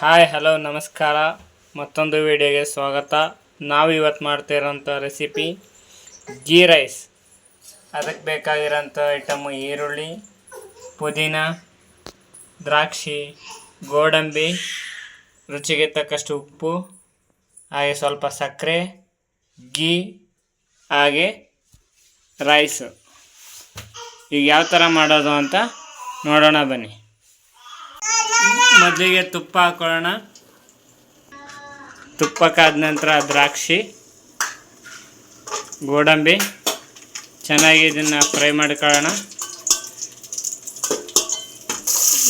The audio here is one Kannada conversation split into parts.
ಹಾಯ್ ಹಲೋ ನಮಸ್ಕಾರ. ಮತ್ತೊಂದು ವಿಡಿಯೋಗೆ ಸ್ವಾಗತ. ನಾವು ಇವತ್ತು ಮಾಡ್ತಿರೋಂಥ ರೆಸಿಪಿ ಗೀ ರೈಸ್ ಅದಕ್ಕೆ ಬೇಕಾಗಿರೋಂಥ ಐಟಮು ಈರುಳ್ಳಿ, ಪುದೀನ, ದ್ರಾಕ್ಷಿ, ಗೋಡಂಬಿ, ರುಚಿಗೆ ತಕ್ಕಷ್ಟು ಉಪ್ಪು, ಹಾಗೆ ಸ್ವಲ್ಪ ಸಕ್ಕರೆ ಗೀ ಹಾಗೆ ರೈಸು ಈಗ ಯಾವ ಥರ ಮಾಡೋದು ಅಂತ ನೋಡೋಣ ಬನ್ನಿ. ಮೊದಲಿಗೆ ತುಪ್ಪ ಹಾಕೊಳ್ಳೋಣ. ತುಪ್ಪಕ್ಕಾದ ನಂತರ ದ್ರಾಕ್ಷಿ, ಗೋಡಂಬಿ, ಚೆನ್ನಾಗಿ ಇದನ್ನು ಫ್ರೈ ಮಾಡ್ಕೊಳ್ಳೋಣ.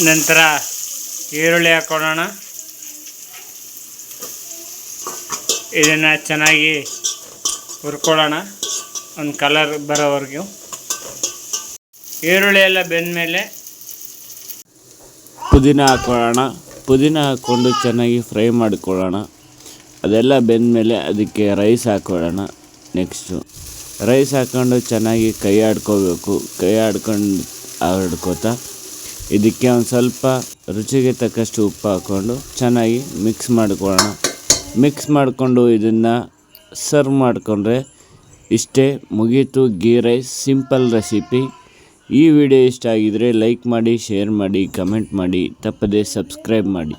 ನಂತರ ಈರುಳ್ಳಿ ಹಾಕೊಳ್ಳೋಣ. ಇದನ್ನು ಚೆನ್ನಾಗಿ ಹುರ್ಕೊಳ್ಳೋಣ, ಒಂದು ಕಲರ್ ಬರೋವರೆಗೂ. ಈರುಳ್ಳಿ ಎಲ್ಲ ಬೆಂದಮೇಲೆ ಪುದೀನ ಹಾಕೊಳ್ಳೋಣ. ಪುದೀನ ಹಾಕ್ಕೊಂಡು ಚೆನ್ನಾಗಿ ಫ್ರೈ ಮಾಡ್ಕೊಳ್ಳೋಣ. ಅದೆಲ್ಲ ಬೆಂದಮೇಲೆ ಅದಕ್ಕೆ ರೈಸ್ ಹಾಕ್ಕೊಳ್ಳೋಣ ನೆಕ್ಸ್ಟು. ರೈಸ್ ಹಾಕ್ಕೊಂಡು ಚೆನ್ನಾಗಿ ಕೈ ಆಡ್ಕೋಬೇಕು. ಕೈ ಆಡ್ಕೊಂಡು ಆಡ್ಕೋತಾ ಇದಕ್ಕೆ ಒಂದು ಸ್ವಲ್ಪ ರುಚಿಗೆ ತಕ್ಕಷ್ಟು ಉಪ್ಪು ಹಾಕ್ಕೊಂಡು ಚೆನ್ನಾಗಿ ಮಿಕ್ಸ್ ಮಾಡ್ಕೊಳ್ಳೋಣ. ಮಿಕ್ಸ್ ಮಾಡಿಕೊಂಡು ಇದನ್ನು ಸರ್ವ್ ಮಾಡಿಕೊಂಡ್ರೆ ಇಷ್ಟೇ ಮುಗೀತು ಗೀ ರೈಸ್. ಸಿಂಪಲ್ ರೆಸಿಪಿ ಈ ವಿಡಿಯೋ ಇಷ್ಟ ಆಗಿದ್ದರೆ ಲೈಕ್ ಮಾಡಿ ಶೇರ್ ಮಾಡಿ ಕಮೆಂಟ್ ಮಾಡಿ ತಪ್ಪದೇ ಸಬ್ಸ್ಕ್ರೈಬ್ ಮಾಡಿ.